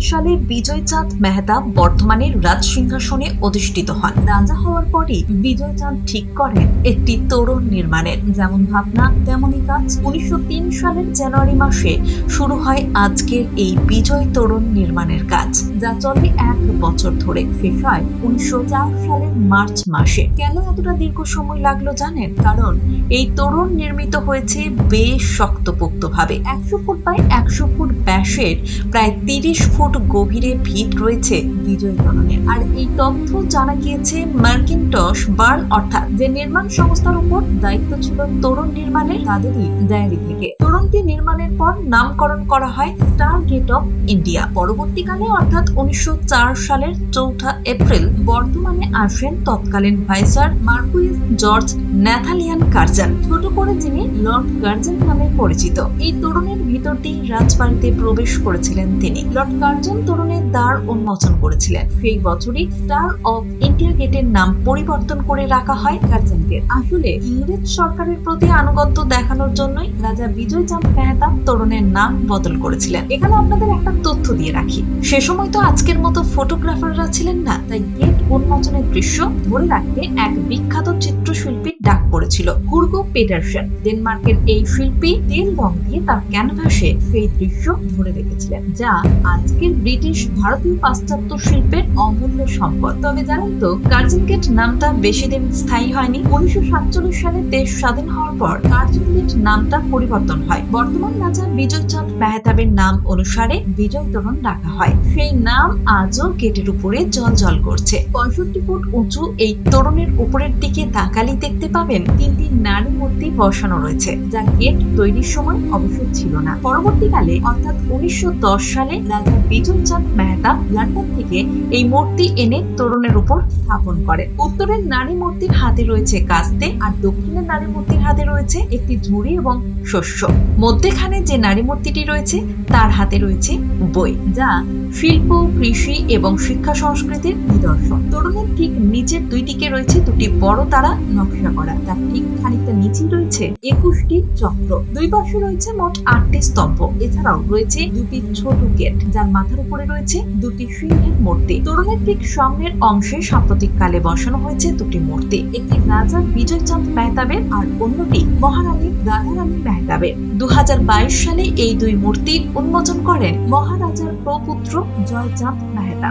সালে বিজয়চাঁদ মেহতা বর্ধমানের রাজ সিংহাসনে অধিষ্ঠিত হন। রাজা হওয়ার পরই বিজয়চাঁদ ঠিক করেন একটি তোরণ নির্মাণের। যেমন ভাবনা, তেমনই কাজ। উনিশশো তিন সালের জানুয়ারি মাসে শুরু হয় আজকের এই বিজয় তোরণ নির্মাণের কাজ, যা চলে এক বছর ধরে। শেষ হয় উনিশশো চার সালের মার্চ মাসে। কেন এতটা দীর্ঘ সময় লাগল জানেন? কারণ এই তোরণ নির্মিত হয়েছে বেশ শক্তপোক্তভাবে। একশো ফুট বাই একশো ফুট ব্যাসের প্রায় তিরিশ ফুট গভীরে ভিত রয়েছে বিজয় তোরণের আর এই তথ্য জানা গিয়েছে মার্কিন টস বার্ন অর্থাৎ যে নির্মাণ সংস্থার উপর দায়িত্ব ছিল তরুণ নির্মাণের, তাদেরই ডায়েরি থেকে। তোরণটি নির্মাণের পর নামকরণ করা হয় স্টার গেট অফ ইন্ডিয়া পরবর্তীকালে, অর্থাৎ উনিশশো চার সালের চৌঠা এপ্রিল বর্তমানে আসেন তৎকালীন viceroy Marquis George Nathaniel Curzon, ছোট করে যিনি লর্ড কার্জন নামে পরিচিত। এই তরুণের ভিতর রাজবাড়িতে প্রবেশ করেছিলেন তিনি। লর্ড কার্জন তরুণের দ্বার উন্মোচন করেছিলেন। সেই বছরই স্টার অফ ইন্ডিয়া গেটের নাম পরিবর্তন করে রাখা হয় কার্জন গেট আসলে ইংরেজ সরকারের প্রতি আনুগত্য দেখানোর জন্যই রাজা বিজয় চাঁদ মেহতা তরুণের নাম বদল করেছিলেন। এখানে আপনাদের একটা তথ্য দিয়ে রাখি। সে সময় তো আজকের মতো ফটোগ্রাফাররা ছিলেন না, তাই গেট উন্মোচনের দৃশ্য ধরে রাখতে এক বিখ্যাত চিত্রশিল্পীর ডাক পড়েছিল, হুর্গো পেটারসন। ডেনমার্কের এই শিল্পী তেল রং দিয়ে তার ক্যানভাসে সেই দৃশ্য ধরে রেখেছিলেন, যা আজকের ব্রিটিশ ভারতীয় পাশ্চাত্য শিল্পের অমূল্য সম্পদ। তবে জানেন তো কার্জন গেট নামটা বেশি দিন স্থায়ী হয়নি। উনিশশো সাতচল্লিশ সালে দেশ স্বাধীন হওয়ার পর কার্জন গেট নামটা পরিবর্তন হয়। বর্তমান রাজা বিজয় চাঁদ মেহতাবের নাম অনুসারে বিজয় রাখা হয়। সেই নাম আজও গেটের উপরে জল জল করছে। পঁয়ষট্টি ফুট উঁচু এই তোরণের উপরের দিকে তাকালি দেখতে পাবেন তিনটি নারী মূর্তি বসানো রয়েছে, যা গেট তৈরির সময় অবশ্য ছিল না। পরবর্তীকালে, অর্থাৎ উনিশশো দশ সালে রাজা বিজয় চাঁদ মেহতা লন্ডন থেকে এই মূর্তি এনে তোরণের উপর স্থাপন করেন উত্তরের নারী মূর্তির হাতে রয়েছে কাস্তে আর দক্ষিণের নারী মূর্তির হাতে রয়েছে একটি ঝুড়ি এবং শস্য। মধ্যেখানে যে নারী মূর্তিটি রয়েছে, তার হাতে রয়েছে বই যা শিল্প, কৃষি এবং শিক্ষা সংস্কৃতির নিদর্শন। তরুণের ঠিক নিচের দুই দিকে রয়েছে দুটি বড় তারা নকশা করা। তার ঠিক খানিকটা নিচেই রয়েছে একুশটি চক্র। দুই পাশে রয়েছে মোট আটটি স্তম্ভ। এছাড়াও রয়েছে দুটি ছোট গেট। যার মাথার উপরে রয়েছে দুটি সিংহের মূর্তি। তরুণের ঠিক সামনের অংশে সাম্প্রতিক কালে বসানো হয়েছে দুটি মূর্তি। একটি রাজা বিজয়চাঁদ মেহতাবের আর অন্যটি মহারানী রাধারানী মেহতাবের। দু সালে এই দুই মূর্তি উন্মোচন করেন মহারাজার প্রপুত্র জয়চাঁদ মেহতা